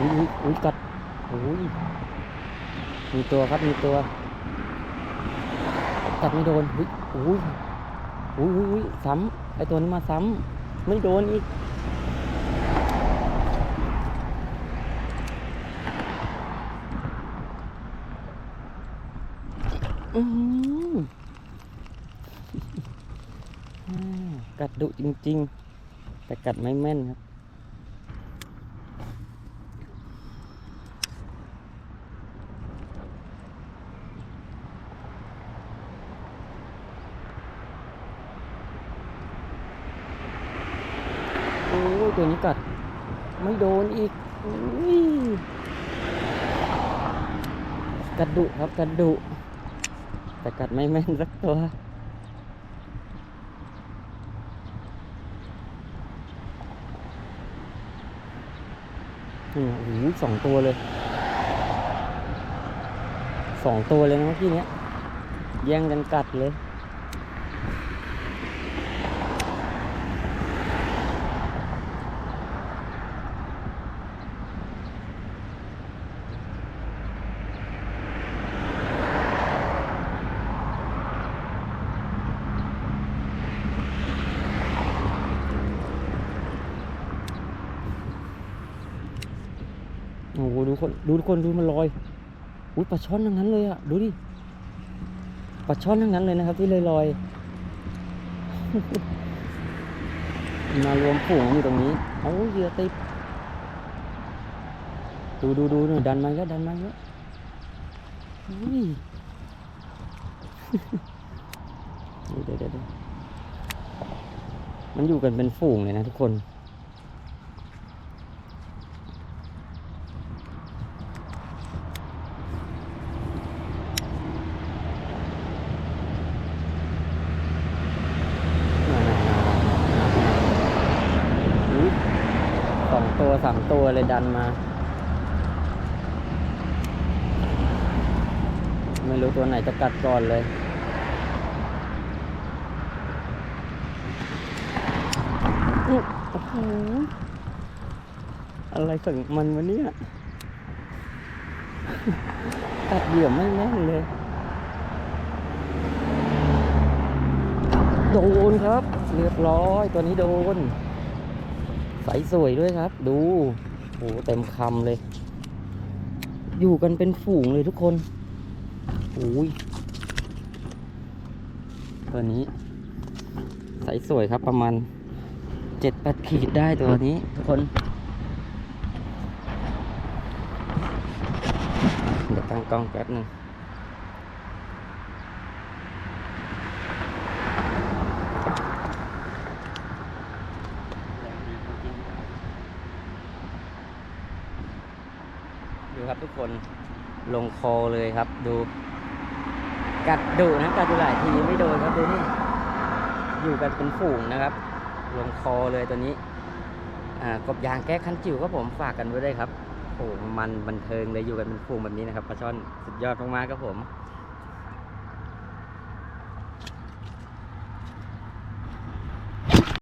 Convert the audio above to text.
อุ้ยอุ้ยกัดโอ้ยมีตัวครับมีตัวกัดไม่โดนอุ้ยอุ้ยอุ้ยอุ้ยอุ้ยซ้ำไอตัวนี้มาซ้ำไม่โดนอีกอืมกัดดุจริง ๆ แต่กัดไม่แม่นครับ อ้ยตัวนี้กัด ไม่โดนอีกกัดดุครับกัดดุแต่กัดไม่แม่นสักตัวอืมโอ้โหสองตัวเลย สองตัวเลยนะเมื่อกี้เนี้ย แย่งกันกัดเลย โอ้โหดูคนดูทุกคนดูมันลอยอุ้ยปลาช่อนทั้งนั้นเลยอะดูดิปลาช่อนทั้งนั้นเลยนะครับ ที่ลอยลอยมารวมฝูงอยู่ตรงนี้เอาเหยื่อติดดูดูดูหน่อยดันมาเยอะดันมาเยอะอุ้ยเดี๋ยวเดี๋ยวเดี๋ยวมันอยู่กันเป็นฝูงเลยนะทุกคน อุ๊ยสอง ตัวสามตัวเลยดันมา ไม่รู้ตัวไหนจะกัดก่อนเลยอุ๊ยโอ้โหอะไรของมันวะเนี่ยกัดเหยื่อไม่แน่นเลย โดนครับ เรียบร้อยตัวนี้โดน ใสสวยด้วยครับ ดูโหเต็มคำเลย อยู่กันเป็นฝูงเลยทุกคนโอ้ยตัวนี้ ใสสวยครับประมาณเจ็ดแปดขีดได้ตัวนี้ ทุกคนเดี๋ยวตั้งกล้องแป๊บนึง ครับทุกคนลงคอเลยครับ ดู กัดดุนะกัดดูหลายทีไม่โดนครับดูนี่อยู่กันเป็นฝูงนะครับ ลงคอเลยตัวนี้กบยางแก้คันจิ๋วครับผมฝากกันไว้ด้วยครับโอ้โหมันบันเทิงเลยอยู่กันเป็นฝูงแบบนี้นะครับปลาช่อนสุดยอดมากๆครับผม